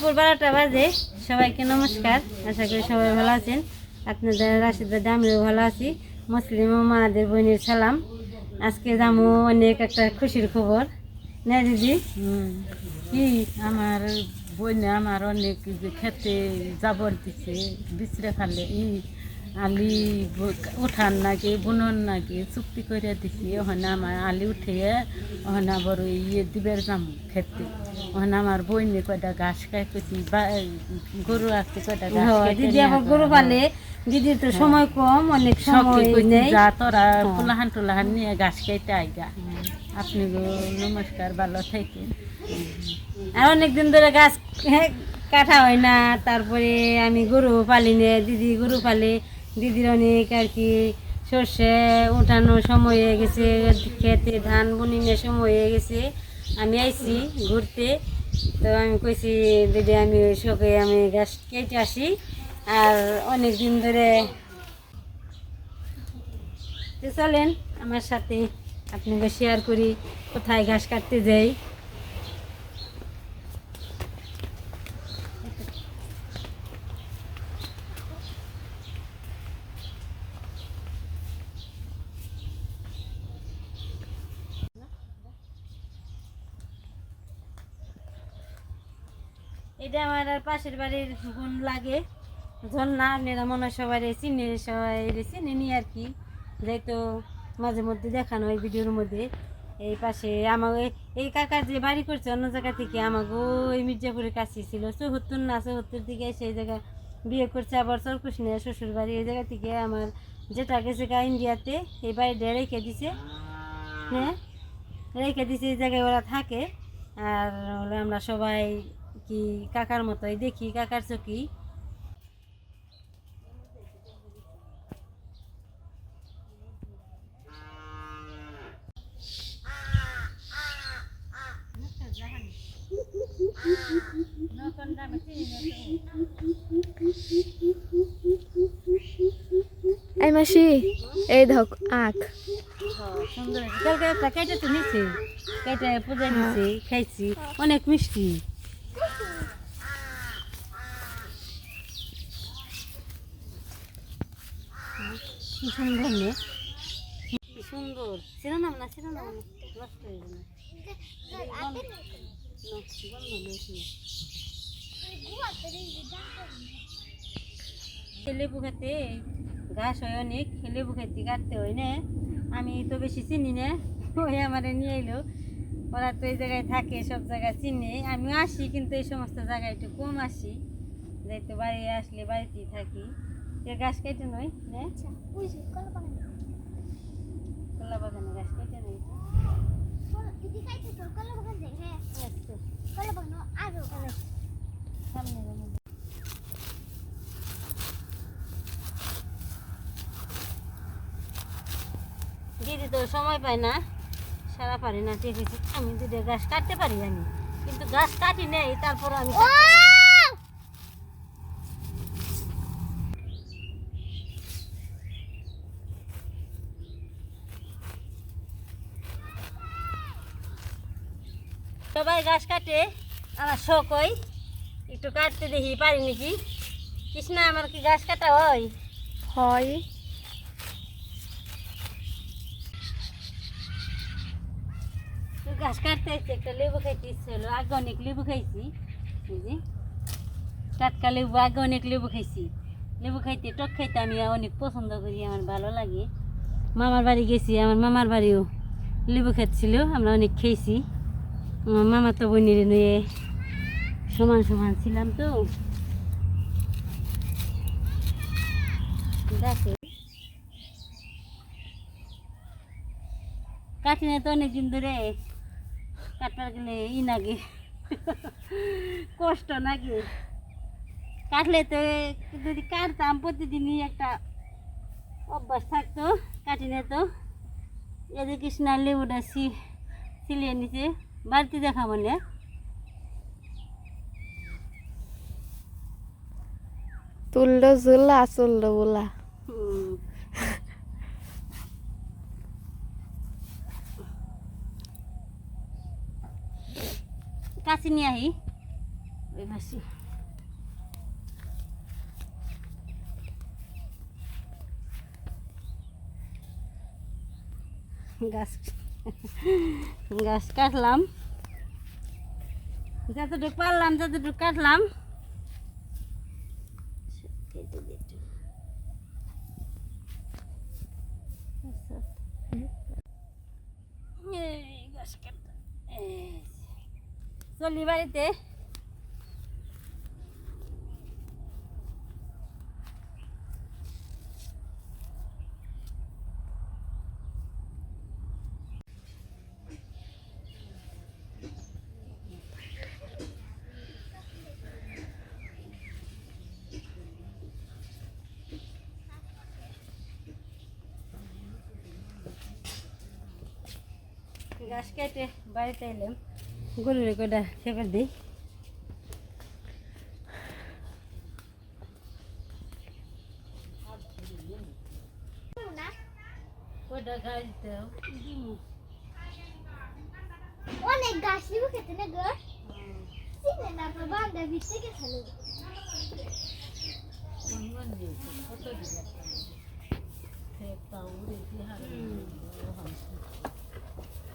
দুপুর বারোটা বাজে। সবাইকে নমস্কার। আশা করি সবাই ভালো আছেন। আপনাদের আশীর্বাদে আমিও ভালো আছি। মুসলিম মাদের বোনের সালাম। আজকে যাব অনেক একটা খুশির খবর। না দিদি। কি? আমার বোন আমার অনেক খেতে জাবর দিছে বিচড়ে ফেলে ই আলি উঠান নাকি বুনন নাকি চুক্তি করে দিছি ওখানে আমার আলি উঠিয়ে ওখানে আবার ওই ইয়ে দিবের যাম খেতে। ওখানে আমার বইনে কয়টা ঘাস খাই করছি বা গরু আছে কয়টা ঘাস হ্যাঁ, দিদি আবার গরু পালে দিদির তো সময় কম অনেক সময় যা তোরা পোলাহান টোলাহান নিয়ে ঘাস খাইতে আইগা। আপনি গো নমস্কার ভালো থাকেন আর অনেক দিন ধরে গাছ হ্যাঁ, কাটা হয় না তারপরে আমি গরু পালি নে দিদি গরু পালে দিদির অনেক আর কি, সর্ষে উঠানোর সময় হয়ে গেছে, খেতে ধান বুনিনের সময় হয়ে গেছে। আমি আইছি ঘুরতে, তো আমি কইছি, দিদি, আমি শোকে আমি গাছ কেটে আসি। আর অনেক দিন ধরে চলেন, আমার সাথে আপনাকে শেয়ার করি, কোথায় ঘাস কাটতে যাই। এটা আমার পাশের বাড়ির বোন লাগে। ঝর্ণা আপনারা মনে সবাই চিনে সবাই চিনে নি আর কি। যেহেতু মাঝে মধ্যে দেখানো হয় ভিডিওর মধ্যে। এই পাশে আমার এই- এই কাকার যে বাড়ি করছে অন্য জায়গা থেকে, আমাকে ওই মির্জাপুরের কাছে ছিল। চৌহত্তর না, চৌহত্তর দিকে সেই জায়গায় বিয়ে করছে। আবার চরকুশনে শ্বশুর বাড়ি এই জায়গা থেকে আমার যেটা গেছে গা ইন্ডিয়াতে। এই বাড়িটা রেখে দিছে। হ্যাঁ রেখে দিছে এই জায়গায় ওরা থাকে। আর আমরা সবাই কি কাকার মতোই দেখি কাকার চকি এই মাসি এই ধক আখ। সুন্দর কালকে একটা কেটে তো নিছি কেটে পূজা নিছি খাইছি অনেক মিষ্টি। কি সুন্দর নে? কি সুন্দর? শিরোনাম না শিরোনাম না? নষ্ট হয়ে যাবে লেবু খেতে ঘাস হয় অনেক লেবু খেতে কাটতে হয় না? আমি তো বেশি চিনি না। ওই আমার নিয়ে এলো ওরা তো এই জায়গায় থাকে সব জায়গায় চিনে। আমিও আসি কিন্তু এই সমস্ত জায়গায় একটু কম আসি। যেহেতু বাড়ি আসলে বাড়িতেই থাকি। এ গাছ কেটে নয়। দিদি তো সময় পায় না সারা পারি না ঠিক আছে আমি দুটো গাছ কাটতে পারি আমি কিন্তু গাছ কাটি নেই তারপর আমি কাটতে পারি। সবাই গাছ কাটে। আমার শখ হয় একটু কাটতে দেখি পারি নাকি? কৃষ্ণা আমার কি গাছ কাটা হয়? হয়। গাছ কাটতে একটা লেবু খাইতে ইচ্ছে হলো। আগে অনেক লেবু খাইছি। বুঝি টাটকা লেবু আগে অনেক লেবু খাইছি। লেবু খাইতে টক খাইতে আমি অনেক পছন্দ করি আমার ভালো লাগে। মামার বাড়ি গেছি আমার মামার বাড়িও লেবু খাচ্ছিল আমরা অনেক খেয়েছি। আমার মামা তো বোনের নিয়ে সমান সমান ছিলাম তো। কাটিনে তো অনেকদিন ধরে। কাটার গেলে ই নাগে। কষ্ট নাকি কাটলে তো যদি কাটতাম, প্রতিদিনই একটা অভ্যাস থাকতো। কাটিনে তো। এদের কৃষ্ণা লেবুটা সিলিয়ে নিছে বাড়িতে দেখা মানে? তুললো ঝুলা চলল বোলা। কাছে নিয়ে আহি। এই মাসি গাছ। গাছ কাটলাম যতটুকু পারলাম ততটুকু কাটলাম কেটে দিই একটু। এই গাছ কাটতে এই চলি বাড়িতে গাছ কেটে বাড়িতে এলাম। গরুর কটা খেপে দিই। অনেক গাছ নিব খেতে না গো। চিনে না তো বান্ধা ভিতরে মন দিয়েছে কত দিলে একটা উড়ে হার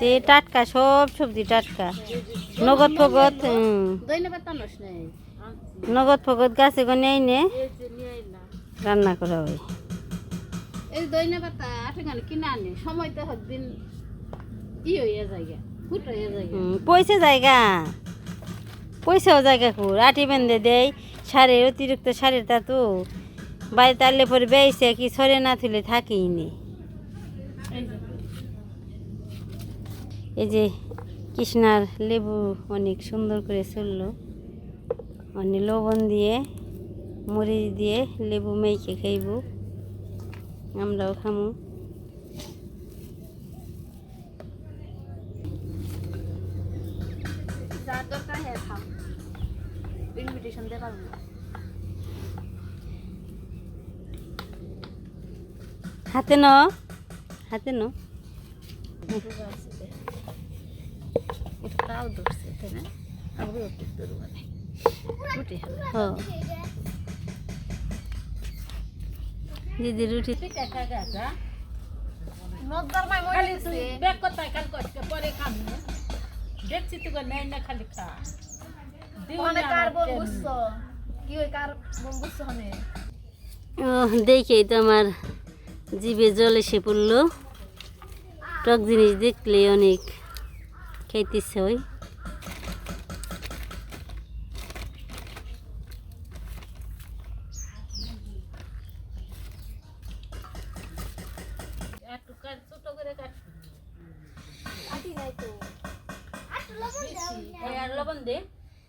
তে টাটকা, সব সবজি টাটকা। নগদ ফগত নগদ ফগত গাছে গনে নে, রান্না করা হয়। পয়সা জায়গা। পয়সাও জায়গা কুর আটি বেঁধে দেয় সারের অতিরিক্ত সারের তা তো। বাড়িতে আনলে পরে বেয়েছে কি সরে না তুলে থাকেই নি এই যে কৃষ্ণার লেবু অনেক সুন্দর করে চলল অনেক লবণ দিয়ে মরিচ দিয়ে লেবু মেখে খাইব। আমরাও খামু। হ্যাঁ ইনভিটেশন দিয়ে পারব না। হাতে ন হাতে ন তাও ধরছে তাই না? একটু ধরবো রুটি দিদি রুটি গাছা। নজর মাই কোথায় কাল পরে দেখছি নেই খালি খা। বুঝছ? কি ওই বুঝছ ও দেখেই তো আমার জিভে জল এসে পড়ল। টক জিনিস দেখলে অনেক। খাইতেছে ওই একটু কাট ছোট করে কাট আটি নাই তো আটু লবণ দাও এই আর লবণ দে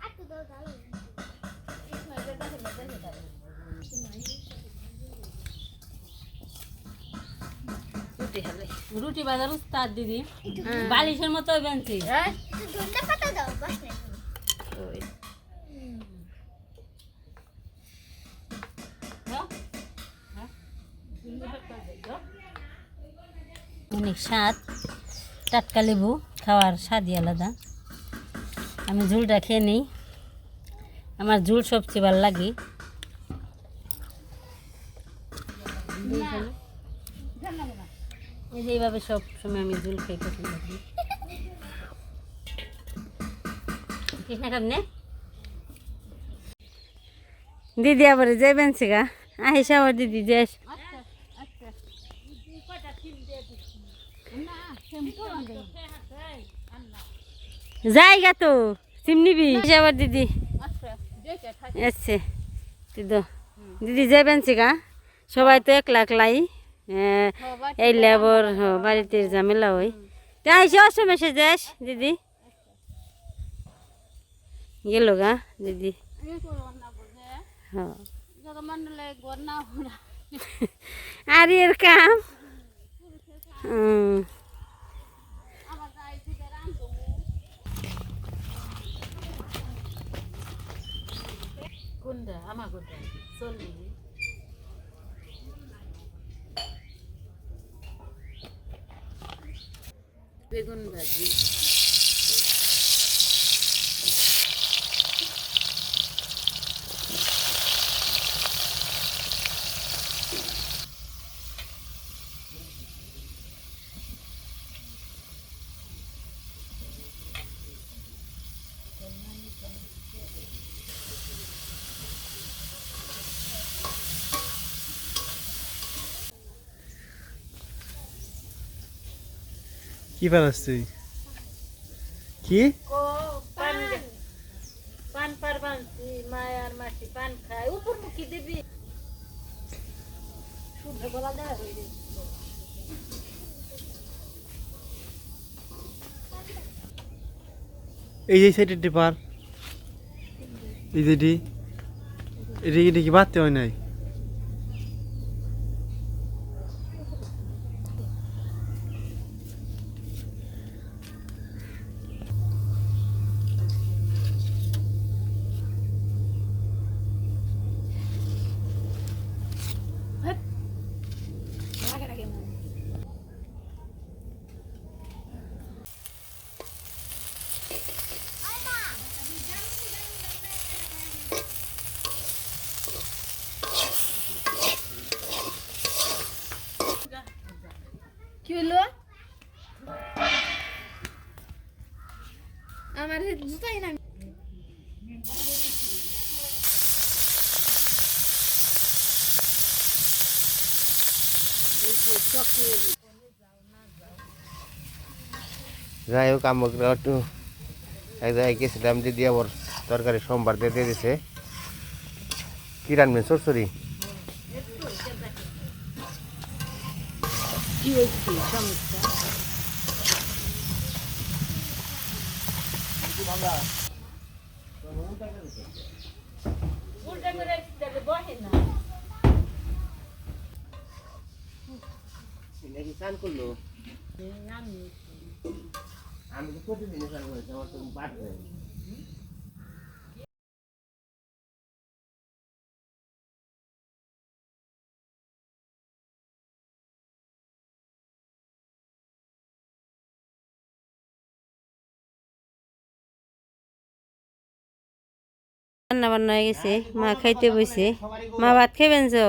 আটু দাও দাও রুটি হবে রুটি বাজার উস্তাদ দিদি বালিশের মতো বেঞ্চি হ্যাঁ? ওই অনেক স্বাদ। টাটকা লেবু খাওয়ার স্বাদই আলাদা। আমি ঝুলটা খেয়ে নিই। আমার ঝুল সবচেয়ে ভালো লাগে। এই যে এইভাবে সব সময় আমি ঝুল খেয়ে পছন্দ করি কৃষ্ণা কামনে দিদি আবার যাইবেন সিগা আহিস আবার দিদি যাস জায়গা তো সিম নিবি? আবার দিদি। এসছে দিদি। দিদি যাবেন সিগা সবাই তো একলা একলাই। আহ, এই লেবর বাড়িতে ঝামেলা হয়। তো আইসে অসমে যাস দিদি। গেল গা দিদি। হ্যাঁ আর এর কাম? কোনটা? আমার কোনটা? চল্লিশ বেগুন ভাজি। কি বানাস কি? এই যে সাইডের পার। এই যেটি এটি এটি কি বাড়তে হয় নাই? আমার জুতাই না। যাই হোক আমাকে একটু এক জায়গায় গেছিলাম দিদি আবার তরকারি সোমবার দিয়ে দিয়ে দিছে। কি রানবেন সরসরি কি হয়েছে? আমি তো প্রতিদিন আমার তো বাদ রান্না বান্না হয়ে গেছে মা খাইতে বসে মা ভাত খাইবেন তো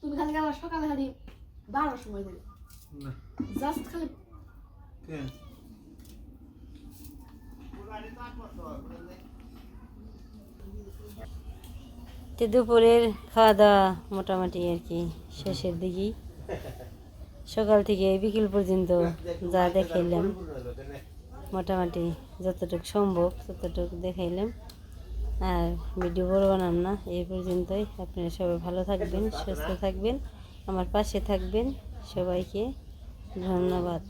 তুমি খালি আমার সকালে খালি বারোর সময় দেবে। জাস্ট খালি তো দুপুরের খাওয়া দাওয়া মোটামুটি আর কি শেষের দিকেই। সকাল থেকে বিকেল পর্যন্ত যা দেখাইলাম, মোটামুটি যতটুকু সম্ভব ততটুকু দেখাইলাম। আর ভিডিও বড় বানাম না এই পর্যন্তই। আপনারা সবাই ভালো থাকবেন, সুস্থ থাকবেন, আমার পাশে থাকবেন। সবাইকে ধন্যবাদ।